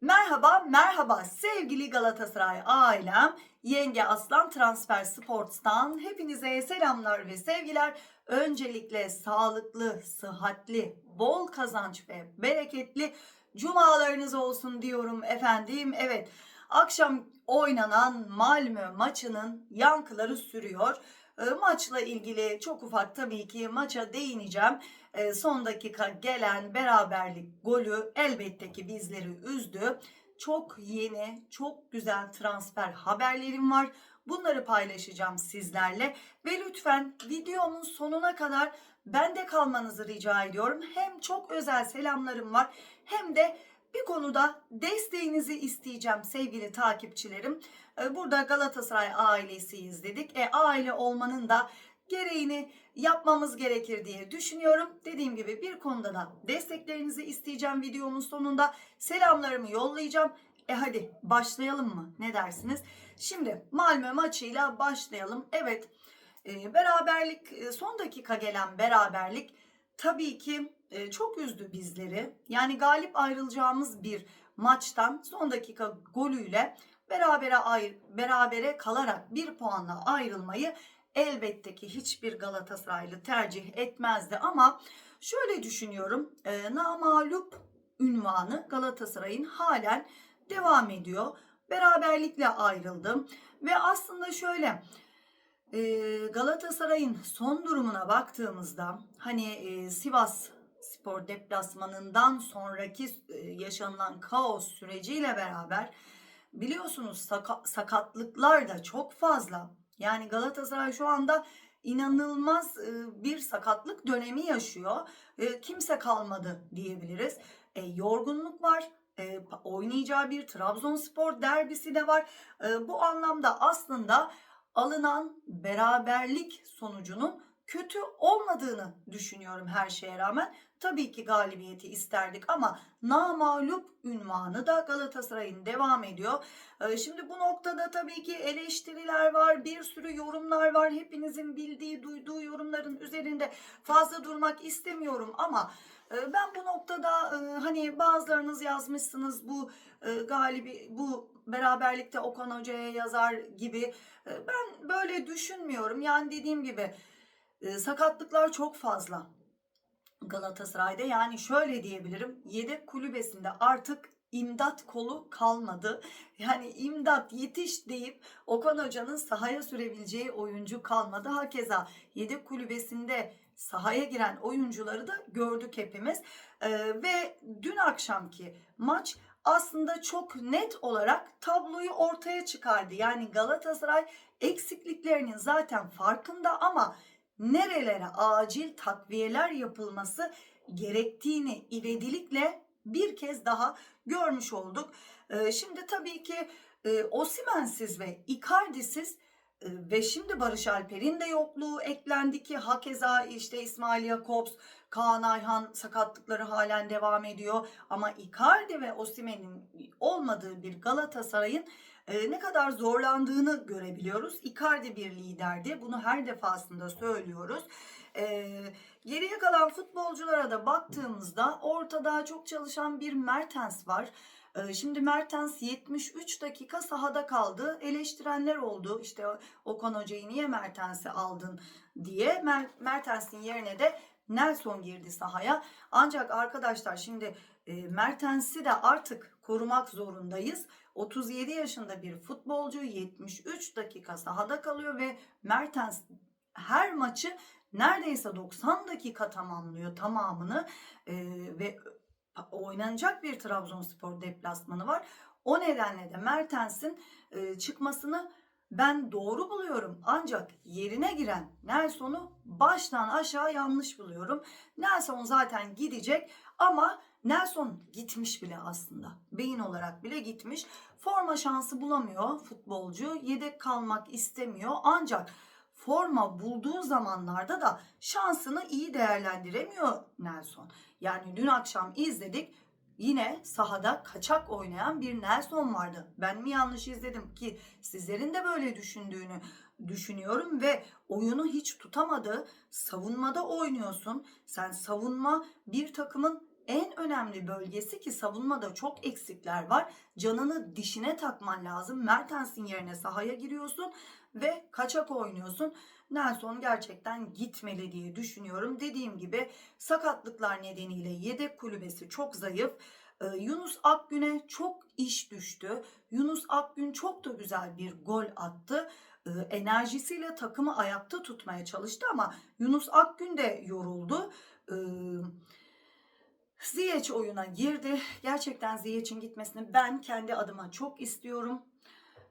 Merhaba, merhaba sevgili Galatasaray ailem. Yenge Aslan Transfer Sports'tan hepinize selamlar ve sevgiler. Öncelikle sağlıklı, sıhhatli, bol kazanç ve bereketli cumalarınız olsun diyorum efendim. Evet, akşam oynanan Malmö maçının yankıları sürüyor. E, Maçla ilgili çok ufak tabii ki maça değineceğim. E, son dakika gelen beraberlik golü elbette ki bizleri üzdü. Çok yeni, çok güzel transfer haberlerim var. Bunları paylaşacağım sizlerle ve lütfen videomun sonuna kadar bende kalmanızı rica ediyorum. Hem çok özel selamlarım var hem de bir konuda desteğinizi isteyeceğim sevgili takipçilerim. E, Burada Galatasaray ailesiyiz dedik. E, aile olmanın da gereğini yapmamız gerekir diye düşünüyorum. Dediğim gibi bir konuda da desteklerinizi isteyeceğim videomun sonunda. Selamlarımı yollayacağım. E hadi başlayalım mı? Ne dersiniz? Şimdi Malmö maçıyla başlayalım. Evet e, beraberlik e, son dakika gelen beraberlik tabii ki çok üzdü bizleri. Yani galip ayrılacağımız bir maçtan son dakika golüyle berabere ayr berabere kalarak bir puanla ayrılmayı elbette ki hiçbir Galatasaraylı tercih etmezdi ama şöyle düşünüyorum. E, namalup ünvanı Galatasaray'ın halen devam ediyor. Beraberlikle ayrıldım ve aslında şöyle Galatasaray'ın son durumuna baktığımızda hani Sivas Spor deplasmanından sonraki e, yaşanılan kaos süreciyle beraber biliyorsunuz saka- sakatlıklar da çok fazla. Yani Galatasaray şu anda inanılmaz e, bir sakatlık dönemi yaşıyor. E, Kimse kalmadı diyebiliriz. E, yorgunluk var. E, oynayacağı bir Trabzonspor derbisi de var. E, Bu anlamda aslında alınan beraberlik sonucunun kötü olmadığını düşünüyorum her şeye rağmen. Tabii ki galibiyeti isterdik ama namalup ünvanı da Galatasaray'ın devam ediyor. Ee, Şimdi bu noktada tabii ki eleştiriler var, bir sürü yorumlar var. Hepinizin bildiği, duyduğu yorumların üzerinde fazla durmak istemiyorum ama e, ben bu noktada e, hani bazılarınız yazmışsınız bu e, galibi bu beraberlikte Okan Hoca'ya yazar gibi. Ben böyle düşünmüyorum. Yani dediğim gibi sakatlıklar çok fazla. Galatasaray'da yani şöyle diyebilirim yedek kulübesinde artık imdat kolu kalmadı. Yani imdat yetiş deyip Okan Hoca'nın sahaya sürebileceği oyuncu kalmadı. Hakeza yedek kulübesinde sahaya giren oyuncuları da gördük hepimiz. Ee, ve dün akşamki maç aslında çok net olarak tabloyu ortaya çıkardı. Yani Galatasaray eksikliklerinin zaten farkında ama nerelere acil takviyeler yapılması gerektiğini ivedilikle bir kez daha görmüş olduk. Ee, Şimdi tabii ki e, Osimhen'siz ve Icardi'siz e, ve şimdi Barış Alper'in de yokluğu eklendi ki hakeza işte İsmail Jakobs, Kaan Ayhan sakatlıkları halen devam ediyor. Ama Icardi ve Osimhen'in olmadığı bir Galatasaray'ın e, ne kadar zorlandığını görebiliyoruz. Icardi bir liderdi. Bunu her defasında söylüyoruz. E, geriye kalan futbolculara da baktığımızda ortada çok çalışan bir Mertens var. E, Şimdi Mertens 73 dakika sahada kaldı. Eleştirenler oldu. İşte Okan Hoca'yı niye Mertens'i aldın diye. Mer- Mertens'in yerine de Nelson girdi sahaya. Ancak arkadaşlar şimdi e, Mertens'i de artık korumak zorundayız. 37 yaşında bir futbolcu 73 dakika sahada kalıyor ve Mertens her maçı neredeyse 90 dakika tamamlıyor tamamını Ee, ve oynanacak bir Trabzonspor deplasmanı var. O nedenle de Mertens'in e, çıkmasını ben doğru buluyorum. Ancak yerine giren Nelson'u baştan aşağı yanlış buluyorum. Nelson zaten gidecek ama Nelson gitmiş bile aslında. Beyin olarak bile gitmiş. Forma şansı bulamıyor futbolcu. Yedek kalmak istemiyor. Ancak forma bulduğu zamanlarda da şansını iyi değerlendiremiyor Nelson. Yani dün akşam izledik. Yine sahada kaçak oynayan bir Nelson vardı. Ben mi yanlış izledim ki sizlerin de böyle düşündüğünü düşünüyorum ve oyunu hiç tutamadı. Savunmada oynuyorsun. Sen savunma bir takımın en önemli bölgesi ki savunmada çok eksikler var. Canını dişine takman lazım. Mertens'in yerine sahaya giriyorsun ve kaçak oynuyorsun. Nelson gerçekten gitmeli diye düşünüyorum. Dediğim gibi sakatlıklar nedeniyle yedek kulübesi çok zayıf. Ee, Yunus Akgün'e çok iş düştü. Yunus Akgün çok da güzel bir gol attı. Ee, enerjisiyle takımı ayakta tutmaya çalıştı ama Yunus Akgün de yoruldu. Ziyech oyuna girdi. Gerçekten Ziyech'in gitmesini ben kendi adıma çok istiyorum.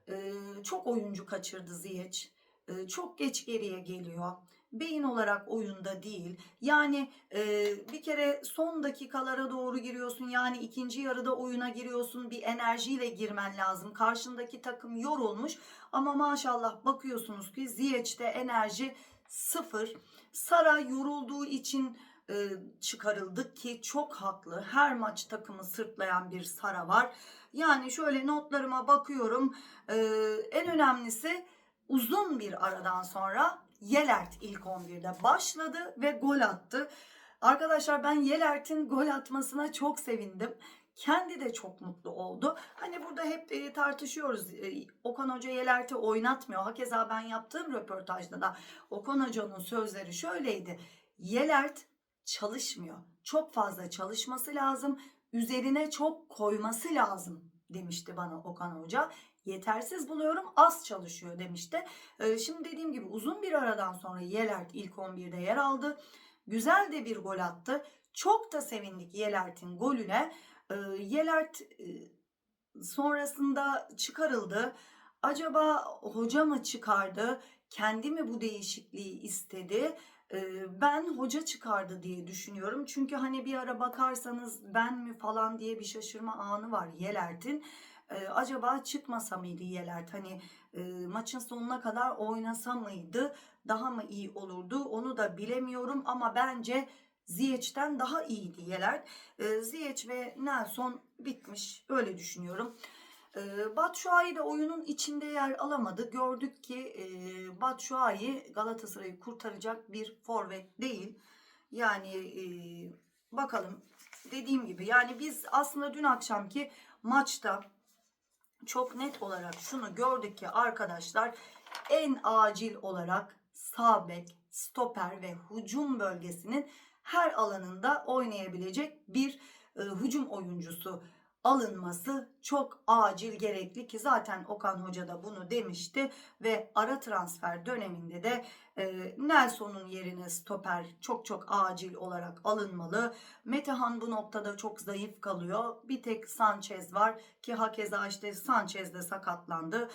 Ee, çok oyuncu kaçırdı Ziyech. Ee, çok geç geriye geliyor. Beyin olarak oyunda değil. Yani e, bir kere son dakikalara doğru giriyorsun. Yani ikinci yarıda oyuna giriyorsun. Bir enerjiyle girmen lazım. Karşındaki takım yorulmuş. Ama maşallah bakıyorsunuz ki Ziyech'te enerji sıfır. Sara yorulduğu için e, çıkarıldı ki çok haklı. Her maç takımı sırtlayan bir Sara var. Yani şöyle notlarıma bakıyorum. E, en önemlisi uzun bir aradan sonra Yelert ilk 11'de başladı ve gol attı. Arkadaşlar ben Yelert'in gol atmasına çok sevindim. Kendi de çok mutlu oldu. Hani burada hep e, tartışıyoruz. E, Okan Hoca Yelert'i oynatmıyor. Hakeza ben yaptığım röportajda da Okan Hoca'nın sözleri şöyleydi. Yelert çalışmıyor. Çok fazla çalışması lazım. Üzerine çok koyması lazım demişti bana Okan Hoca. Yetersiz buluyorum az çalışıyor demişti. Ee, şimdi dediğim gibi uzun bir aradan sonra Yelert ilk 11'de yer aldı. Güzel de bir gol attı. Çok da sevindik Yelert'in golüne. Ee, Yelert e, sonrasında çıkarıldı. Acaba hoca mı çıkardı? Kendi mi bu değişikliği istedi? Ben hoca çıkardı diye düşünüyorum. Çünkü hani bir ara bakarsanız ben mi falan diye bir şaşırma anı var Yelert'in. Ee, acaba çıkmasa mıydı Yelert? Hani e, maçın sonuna kadar oynasa mıydı? Daha mı iyi olurdu? Onu da bilemiyorum ama bence Ziyech'ten daha iyiydi Yelert. Ee, Ziyech ve Nelson bitmiş. Öyle düşünüyorum. Batshuayi de oyunun içinde yer alamadı. Gördük ki Batshuayi Galatasaray'ı kurtaracak bir forvet değil. Yani bakalım dediğim gibi yani biz aslında dün akşamki maçta çok net olarak şunu gördük ki arkadaşlar en acil olarak sağ bek, stoper ve hücum bölgesinin her alanında oynayabilecek bir e, hücum oyuncusu alınması çok acil gerekli ki zaten Okan Hoca da bunu demişti ve ara transfer döneminde de e, Nelson'un yerine stoper çok çok acil olarak alınmalı. Metehan bu noktada çok zayıf kalıyor. Bir tek Sanchez var ki hakeza işte Sanchez de sakatlandı.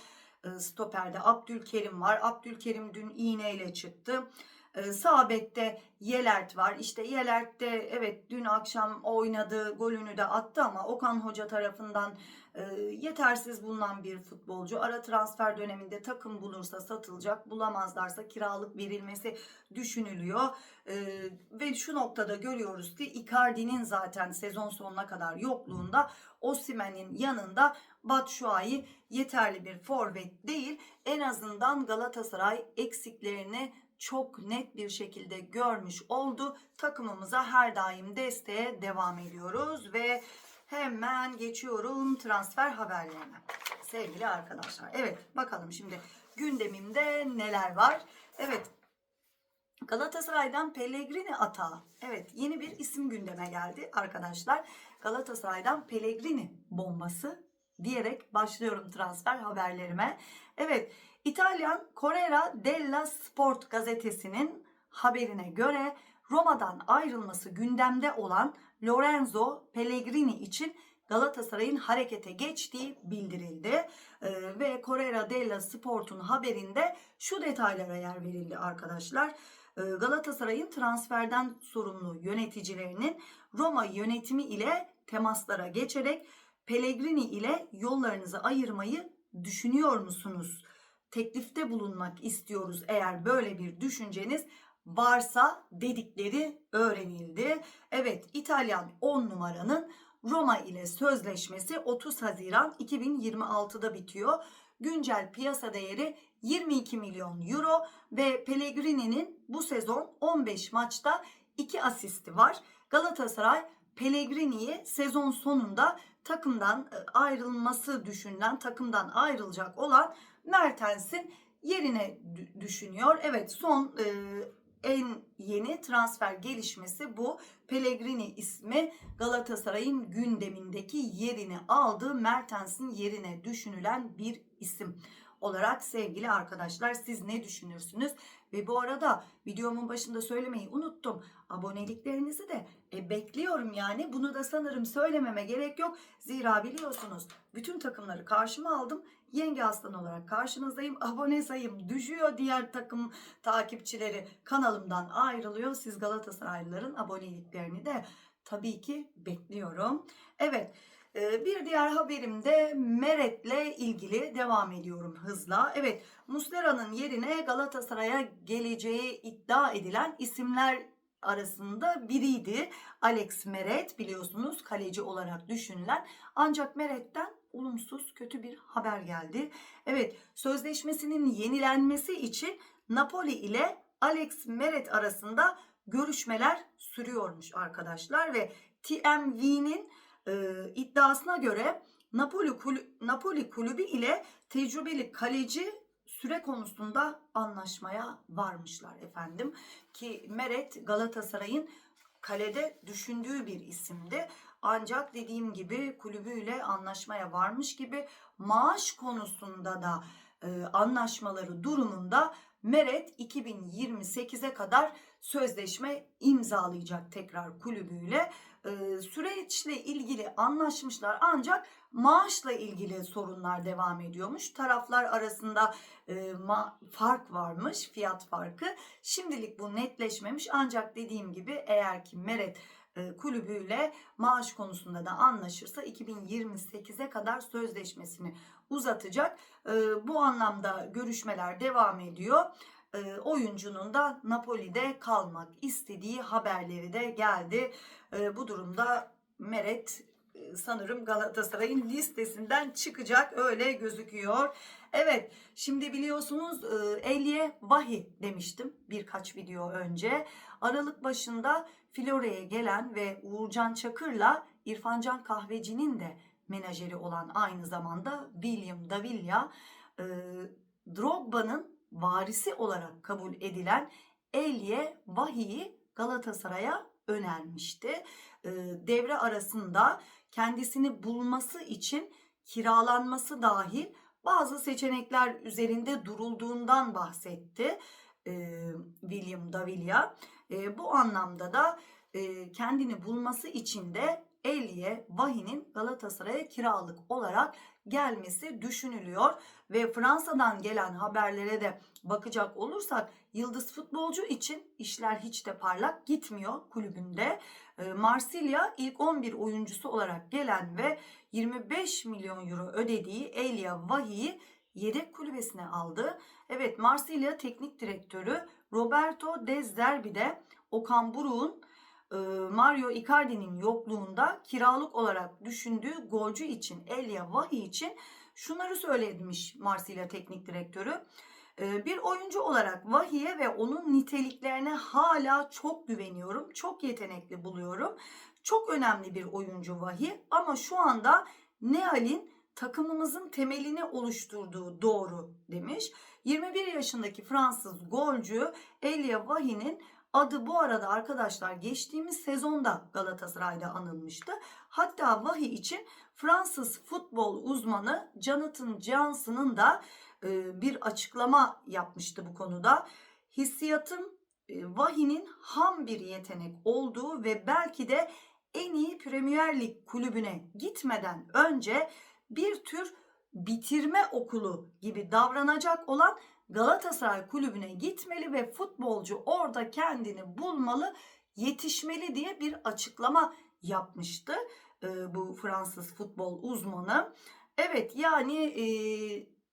E, stoperde Abdülkerim var. Abdülkerim dün iğneyle çıktı. Ee, sağ bekte Yelert var. İşte Yelert de evet dün akşam oynadı, golünü de attı ama Okan Hoca tarafından e, yetersiz bulunan bir futbolcu. Ara transfer döneminde takım bulursa satılacak, bulamazlarsa kiralık verilmesi düşünülüyor. E, ve şu noktada görüyoruz ki Icardi'nin zaten sezon sonuna kadar yokluğunda Osimen'in yanında Batshuayi yeterli bir forvet değil. En azından Galatasaray eksiklerini çok net bir şekilde görmüş oldu. Takımımıza her daim desteğe devam ediyoruz ve hemen geçiyorum transfer haberlerine. Sevgili arkadaşlar. Evet bakalım şimdi gündemimde neler var. Evet Galatasaray'dan Pellegrini atağı. Evet yeni bir isim gündeme geldi arkadaşlar. Galatasaray'dan Pellegrini bombası diyerek başlıyorum transfer haberlerime. Evet İtalyan Corriere della Sport gazetesinin haberine göre Roma'dan ayrılması gündemde olan Lorenzo Pellegrini için Galatasaray'ın harekete geçtiği bildirildi. Ee, ve Corriere della Sport'un haberinde şu detaylara yer verildi arkadaşlar. Ee, Galatasaray'ın transferden sorumlu yöneticilerinin Roma yönetimi ile temaslara geçerek Pellegrini ile yollarınızı ayırmayı düşünüyor musunuz? Teklifte bulunmak istiyoruz eğer böyle bir düşünceniz varsa dedikleri öğrenildi. Evet İtalyan 10 numaranın Roma ile sözleşmesi 30 Haziran 2026'da bitiyor. Güncel piyasa değeri 22 milyon euro ve Pellegrini'nin bu sezon 15 maçta 2 asisti var. Galatasaray Pellegrini'yi sezon sonunda takımdan e, ayrılması düşünülen, takımdan ayrılacak olan Mertens'in yerine dü- düşünüyor. Evet son e, en yeni transfer gelişmesi bu. Pellegrini ismi Galatasaray'ın gündemindeki yerini aldı. Mertens'in yerine düşünülen bir isim olarak sevgili arkadaşlar siz ne düşünürsünüz? Ve bu arada videomun başında söylemeyi unuttum. Aboneliklerinizi de e, bekliyorum yani. Bunu da sanırım söylememe gerek yok. Zira biliyorsunuz bütün takımları karşıma aldım. Yenge Aslan olarak karşınızdayım. Abone sayım düşüyor. Diğer takım takipçileri kanalımdan ayrılıyor. Siz Galatasaraylıların aboneliklerini de tabii ki bekliyorum. Evet. E, Bir diğer haberim de Meret'le ilgili devam ediyorum hızla. Evet, Muslera'nın yerine Galatasaray'a geleceği iddia edilen isimler arasında biriydi. Alex Meret biliyorsunuz kaleci olarak düşünülen. Ancak Meret'ten olumsuz kötü bir haber geldi. Evet, sözleşmesinin yenilenmesi için Napoli ile Alex Meret arasında görüşmeler sürüyormuş arkadaşlar ve TMV'nin e, iddiasına göre Napoli kulü- Napoli kulübü ile tecrübeli kaleci süre konusunda anlaşmaya varmışlar efendim ki Meret Galatasaray'ın kalede düşündüğü bir isimdi. Ancak dediğim gibi kulübüyle anlaşmaya varmış gibi maaş konusunda da e, anlaşmaları durumunda Meret 2028'e kadar sözleşme imzalayacak tekrar kulübüyle. Süreçle ilgili anlaşmışlar ancak maaşla ilgili sorunlar devam ediyormuş. Taraflar arasında fark varmış, fiyat farkı. Şimdilik bu netleşmemiş ancak dediğim gibi eğer ki Meret kulübüyle maaş konusunda da anlaşırsa 2028'e kadar sözleşmesini uzatacak. Bu anlamda görüşmeler devam ediyor. E, oyuncunun da Napoli'de kalmak istediği haberleri de geldi. E, bu durumda Meret e, sanırım Galatasaray'ın listesinden çıkacak öyle gözüküyor. Evet şimdi biliyorsunuz e, Elye Vahi demiştim birkaç video önce. Aralık başında Florya'ya gelen ve Uğurcan Çakır'la İrfancan Kahveci'nin de menajeri olan aynı zamanda William Davilla e, Drogba'nın varisi olarak kabul edilen Elye Vahi'yi Galatasaray'a önermişti. E, devre arasında kendisini bulması için kiralanması dahil bazı seçenekler üzerinde durulduğundan bahsetti e, William Davilla. E, bu anlamda da e, kendini bulması için de Elye Vahi'nin Galatasaray'a kiralık olarak gelmesi düşünülüyor ve Fransa'dan gelen haberlere de bakacak olursak yıldız futbolcu için işler hiç de parlak gitmiyor kulübünde. E, Marsilya ilk 11 oyuncusu olarak gelen ve 25 milyon euro ödediği Elia Vahi'yi yedek kulübesine aldı. Evet Marsilya teknik direktörü Roberto De Zerbi de Okan Buruk'un Mario Icardi'nin yokluğunda kiralık olarak düşündüğü golcü için Elia Vahi için şunları söylemiş Marsilya teknik direktörü. E, Bir oyuncu olarak Vahiye ve onun niteliklerine hala çok güveniyorum. Çok yetenekli buluyorum. Çok önemli bir oyuncu Vahi ama şu anda Neal'in takımımızın temelini oluşturduğu doğru demiş. 21 yaşındaki Fransız golcü Elia Vahi'nin adı bu arada arkadaşlar geçtiğimiz sezonda Galatasaray'da anılmıştı. Hatta Vahi için Fransız futbol uzmanı Jonathan Johnson'ın da e, bir açıklama yapmıştı bu konuda. Hissiyatım e, Vahi'nin ham bir yetenek olduğu ve belki de en iyi Premier Lig kulübüne gitmeden önce bir tür bitirme okulu gibi davranacak olan Galatasaray kulübüne gitmeli ve futbolcu orada kendini bulmalı, yetişmeli diye bir açıklama yapmıştı e, bu Fransız futbol uzmanı. Evet yani e,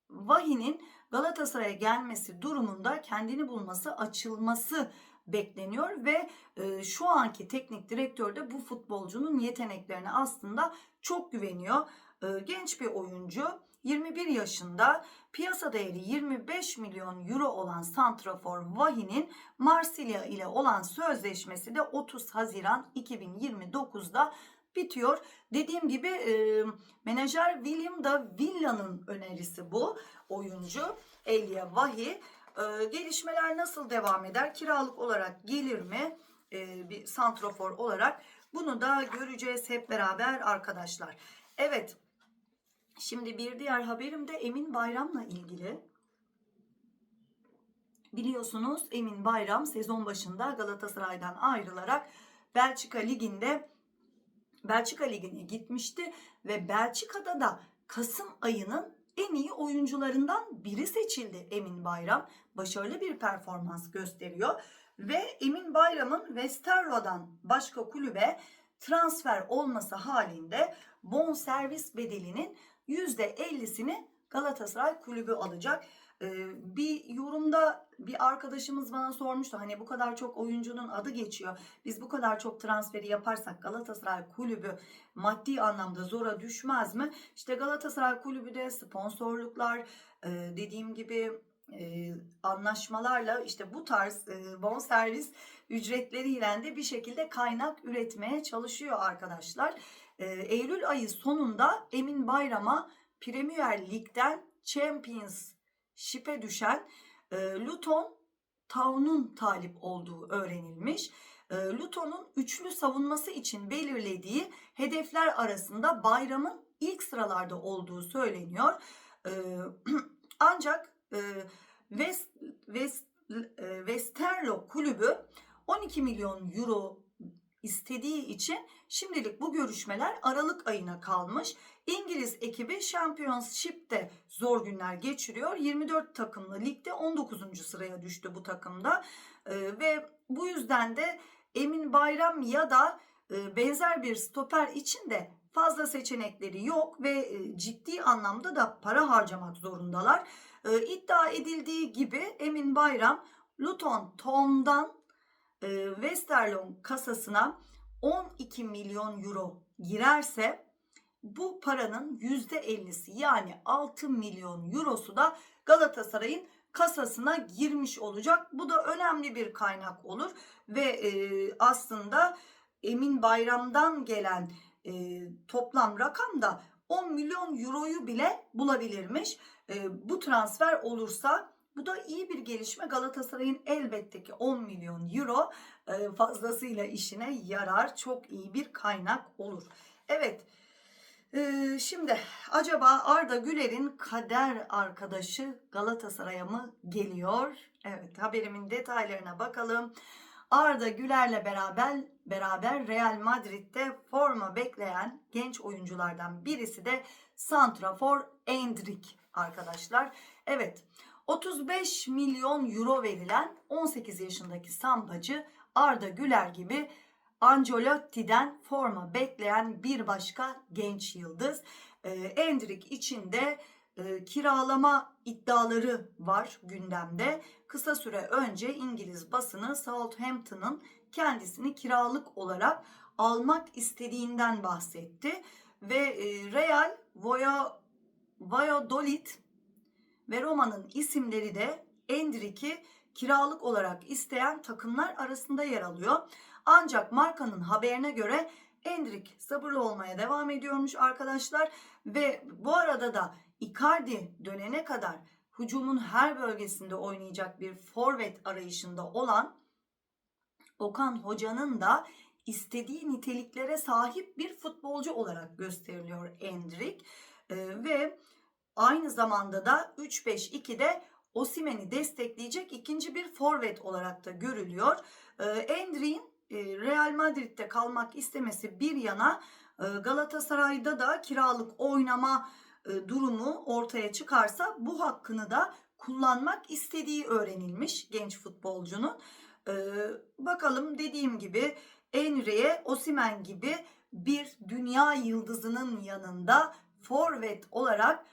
Vahi'nin Galatasaray'a gelmesi durumunda kendini bulması, açılması bekleniyor ve e, şu anki teknik direktör de bu futbolcunun yeteneklerine aslında çok güveniyor. Ee, genç bir oyuncu 21 yaşında piyasa değeri 25 milyon euro olan Santrafor Vahi'nin Marsilya ile olan sözleşmesi de 30 Haziran 2029'da bitiyor. Dediğim gibi e, menajer William da Villa'nın önerisi bu oyuncu Elia Vahi. E, gelişmeler nasıl devam eder? Kiralık olarak gelir mi? E, bir santrofor olarak bunu da göreceğiz hep beraber arkadaşlar. Evet. Şimdi bir diğer haberim de Emin Bayram'la ilgili. Biliyorsunuz Emin Bayram sezon başında Galatasaray'dan ayrılarak Belçika Ligi'nde Belçika Ligi'ne gitmişti ve Belçika'da da Kasım ayının en iyi oyuncularından biri seçildi Emin Bayram. Başarılı bir performans gösteriyor ve Emin Bayram'ın Westerlo'dan başka kulübe transfer olması halinde bon servis bedelinin %50'sini Galatasaray kulübü alacak. Ee, bir yorumda bir arkadaşımız bana sormuştu hani bu kadar çok oyuncunun adı geçiyor. Biz bu kadar çok transferi yaparsak Galatasaray kulübü maddi anlamda zora düşmez mi? İşte Galatasaray kulübü de sponsorluklar e, dediğim gibi e, anlaşmalarla işte bu tarz e, bonservis ücretleriyle de bir şekilde kaynak üretmeye çalışıyor arkadaşlar. E, Eylül ayı sonunda Emin Bayram'a Premier Lig'den Championship'e düşen e, Luton Town'un talip olduğu öğrenilmiş. E, Luton'un üçlü savunması için belirlediği hedefler arasında Bayram'ın ilk sıralarda olduğu söyleniyor. E, ancak e, West, West, e, Westerlo kulübü 12 milyon euro istediği için şimdilik bu görüşmeler Aralık ayına kalmış. İngiliz ekibi Championship'te zor günler geçiriyor. 24 takımlı ligde 19. sıraya düştü bu takımda. Ee, ve bu yüzden de Emin Bayram ya da e, benzer bir stoper için de fazla seçenekleri yok ve e, ciddi anlamda da para harcamak zorundalar. E, iddia edildiği gibi Emin Bayram Luton Town'dan e, kasasına 12 milyon euro girerse bu paranın %50'si yani 6 milyon eurosu da Galatasaray'ın kasasına girmiş olacak. Bu da önemli bir kaynak olur ve e, aslında Emin Bayram'dan gelen e, toplam rakam da 10 milyon euroyu bile bulabilirmiş. E, bu transfer olursa bu da iyi bir gelişme. Galatasaray'ın elbette ki 10 milyon euro e, fazlasıyla işine yarar. Çok iyi bir kaynak olur. Evet. Ee, şimdi acaba Arda Güler'in kader arkadaşı Galatasaray'a mı geliyor? Evet haberimin detaylarına bakalım. Arda Güler'le beraber beraber Real Madrid'de forma bekleyen genç oyunculardan birisi de Santrafor Endrick arkadaşlar. Evet 35 milyon euro verilen 18 yaşındaki sambacı Arda Güler gibi Ancelotti'den forma bekleyen bir başka genç yıldız. E, Endrick için de e, kiralama iddiaları var gündemde. Kısa süre önce İngiliz basını Southampton'ın kendisini kiralık olarak almak istediğinden bahsetti ve e, Real Valladolid ve Roma'nın isimleri de Endrick'i kiralık olarak isteyen takımlar arasında yer alıyor. Ancak markanın haberine göre Endrick sabırlı olmaya devam ediyormuş arkadaşlar ve bu arada da Icardi dönene kadar hücumun her bölgesinde oynayacak bir forvet arayışında olan Okan Hoca'nın da istediği niteliklere sahip bir futbolcu olarak gösteriliyor Endrick ee, ve aynı zamanda da 3-5-2'de Osimen'i destekleyecek ikinci bir forvet olarak da görülüyor. Ee, Endrick'in e, Real Madrid'de kalmak istemesi bir yana e, Galatasaray'da da kiralık oynama e, durumu ortaya çıkarsa bu hakkını da kullanmak istediği öğrenilmiş genç futbolcunun. Bakalım dediğim gibi Enri'ye Osimen gibi bir dünya yıldızının yanında forvet olarak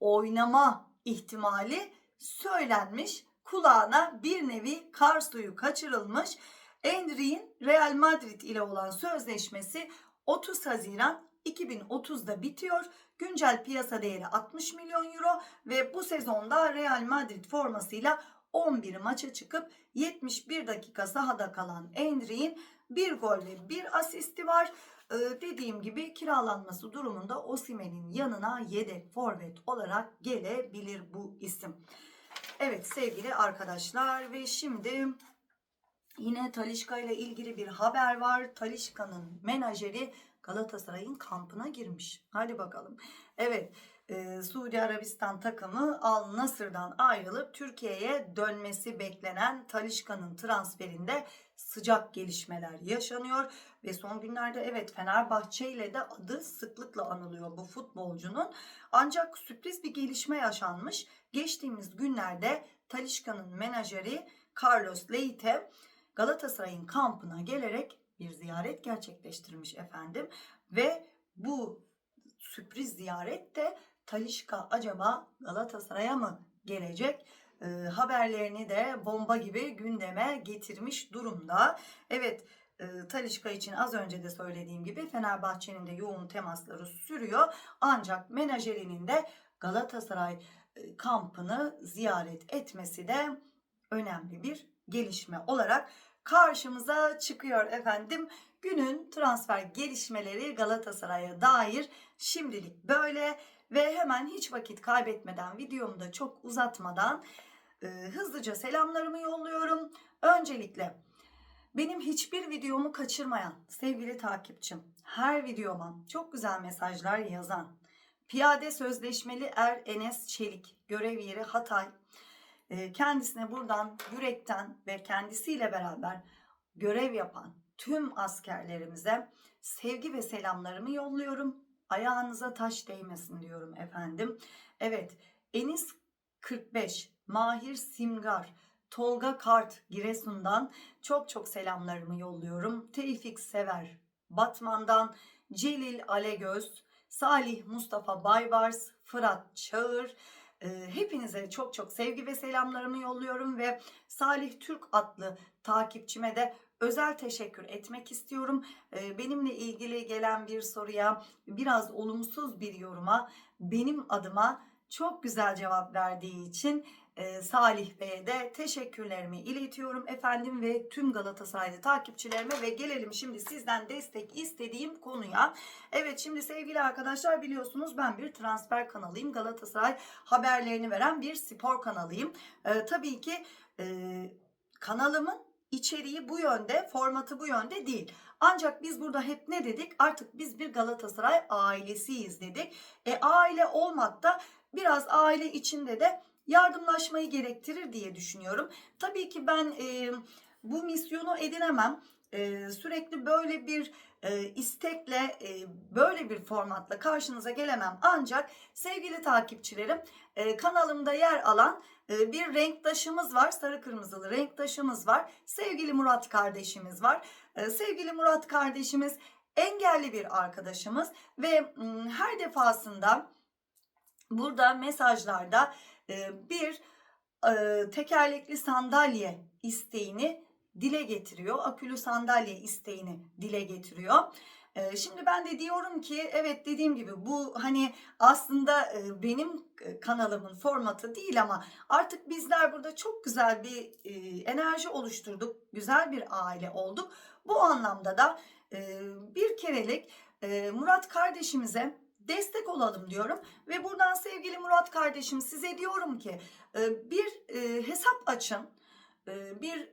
oynama ihtimali söylenmiş. Kulağına bir nevi kar suyu kaçırılmış. Endri'nin Real Madrid ile olan sözleşmesi 30 Haziran 2030'da bitiyor. Güncel piyasa değeri 60 milyon euro ve bu sezonda Real Madrid formasıyla 11 maça çıkıp 71 dakika sahada kalan Endrick'in bir gol ve bir asisti var. Ee, dediğim gibi kiralanması durumunda Osimen'in yanına yedek forvet olarak gelebilir bu isim. Evet sevgili arkadaşlar ve şimdi yine Talişka ile ilgili bir haber var. Talişka'nın menajeri Galatasaray'ın kampına girmiş. Hadi bakalım. Evet e, Suudi Arabistan takımı Al Nasır'dan ayrılıp Türkiye'ye dönmesi beklenen Talişka'nın transferinde sıcak gelişmeler yaşanıyor ve son günlerde evet Fenerbahçe ile de adı sıklıkla anılıyor bu futbolcunun. Ancak sürpriz bir gelişme yaşanmış. Geçtiğimiz günlerde Talişka'nın menajeri Carlos Leite Galatasaray'ın kampına gelerek bir ziyaret gerçekleştirmiş efendim ve bu sürpriz ziyaret de Talişka acaba Galatasaray'a mı gelecek? E, haberlerini de bomba gibi gündeme getirmiş durumda. Evet e, Talişka için az önce de söylediğim gibi Fenerbahçe'nin de yoğun temasları sürüyor. Ancak menajerinin de Galatasaray e, kampını ziyaret etmesi de önemli bir gelişme olarak karşımıza çıkıyor efendim. Günün transfer gelişmeleri Galatasaray'a dair şimdilik böyle ve hemen hiç vakit kaybetmeden videomu da çok uzatmadan e, hızlıca selamlarımı yolluyorum. Öncelikle benim hiçbir videomu kaçırmayan sevgili takipçim, her videoma çok güzel mesajlar yazan, Piyade Sözleşmeli Er Enes Çelik, görev yeri Hatay, e, kendisine buradan yürekten ve kendisiyle beraber görev yapan tüm askerlerimize sevgi ve selamlarımı yolluyorum. Ayağınıza taş değmesin diyorum efendim. Evet Enis 45, Mahir Simgar, Tolga Kart Giresun'dan çok çok selamlarımı yolluyorum. Tevfik Sever Batman'dan, Celil Alegöz, Salih Mustafa Baybars, Fırat Çağır, e, hepinize çok çok sevgi ve selamlarımı yolluyorum ve Salih Türk adlı takipçime de özel teşekkür etmek istiyorum. E, benimle ilgili gelen bir soruya, biraz olumsuz bir yoruma benim adıma çok güzel cevap verdiği için e, Salih Bey'e de teşekkürlerimi iletiyorum efendim ve tüm Galatasaraylı takipçilerime ve gelelim şimdi sizden destek istediğim konuya. Evet şimdi sevgili arkadaşlar biliyorsunuz ben bir transfer kanalıyım. Galatasaray haberlerini veren bir spor kanalıyım. E, tabii ki e, kanalımın içeriği bu yönde, formatı bu yönde değil. Ancak biz burada hep ne dedik? Artık biz bir Galatasaray ailesiyiz dedik. E aile olmak da biraz aile içinde de yardımlaşmayı gerektirir diye düşünüyorum. Tabii ki ben e, bu misyonu edinemem. E, sürekli böyle bir e, istekle, e, böyle bir formatla karşınıza gelemem. Ancak sevgili takipçilerim e, kanalımda yer alan e, bir renktaşımız var. Sarı kırmızılı renktaşımız var. Sevgili Murat kardeşimiz var. E, sevgili Murat kardeşimiz engelli bir arkadaşımız ve her defasında burada mesajlarda e, bir e, tekerlekli sandalye isteğini dile getiriyor. Akülü sandalye isteğini dile getiriyor. Şimdi ben de diyorum ki evet dediğim gibi bu hani aslında benim kanalımın formatı değil ama artık bizler burada çok güzel bir enerji oluşturduk. Güzel bir aile olduk. Bu anlamda da bir kerelik Murat kardeşimize destek olalım diyorum. Ve buradan sevgili Murat kardeşim size diyorum ki bir hesap açın. Bir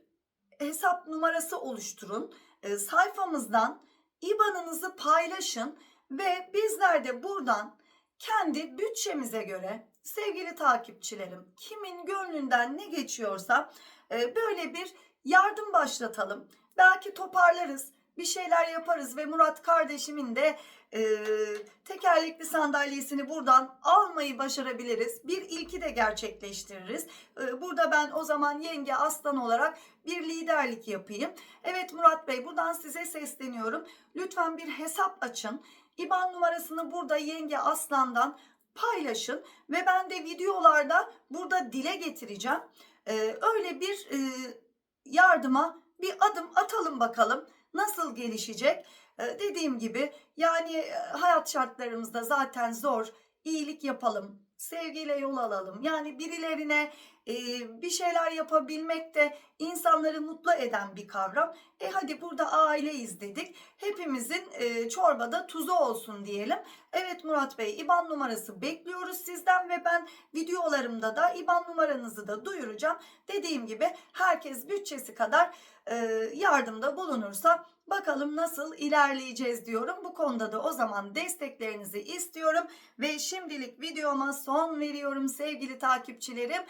hesap numarası oluşturun. Sayfamızdan IBAN'ınızı paylaşın ve bizler de buradan kendi bütçemize göre sevgili takipçilerim kimin gönlünden ne geçiyorsa e, böyle bir yardım başlatalım. Belki toparlarız, bir şeyler yaparız ve Murat kardeşimin de e, tekerlekli sandalyesini buradan almayı başarabiliriz. Bir ilki de gerçekleştiririz. E, burada ben o zaman yenge aslan olarak bir liderlik yapayım. Evet Murat Bey buradan size sesleniyorum. Lütfen bir hesap açın. İban numarasını burada yenge aslandan paylaşın ve ben de videolarda burada dile getireceğim. E, öyle bir e, yardıma bir adım atalım bakalım nasıl gelişecek. Ee, dediğim gibi yani e, hayat şartlarımızda zaten zor. İyilik yapalım, sevgiyle yol alalım. Yani birilerine e, bir şeyler yapabilmek de insanları mutlu eden bir kavram. E hadi burada aileyiz dedik. Hepimizin e, çorbada tuzu olsun diyelim. Evet Murat Bey IBAN numarası bekliyoruz sizden ve ben videolarımda da IBAN numaranızı da duyuracağım. Dediğim gibi herkes bütçesi kadar yardımda bulunursa bakalım nasıl ilerleyeceğiz diyorum. Bu konuda da o zaman desteklerinizi istiyorum ve şimdilik videoma son veriyorum sevgili takipçilerim.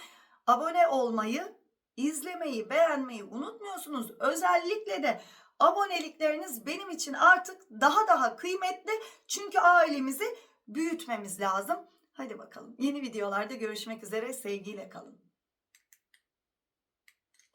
Abone olmayı, izlemeyi, beğenmeyi unutmuyorsunuz. Özellikle de abonelikleriniz benim için artık daha daha kıymetli. Çünkü ailemizi büyütmemiz lazım. Hadi bakalım. Yeni videolarda görüşmek üzere. Sevgiyle kalın.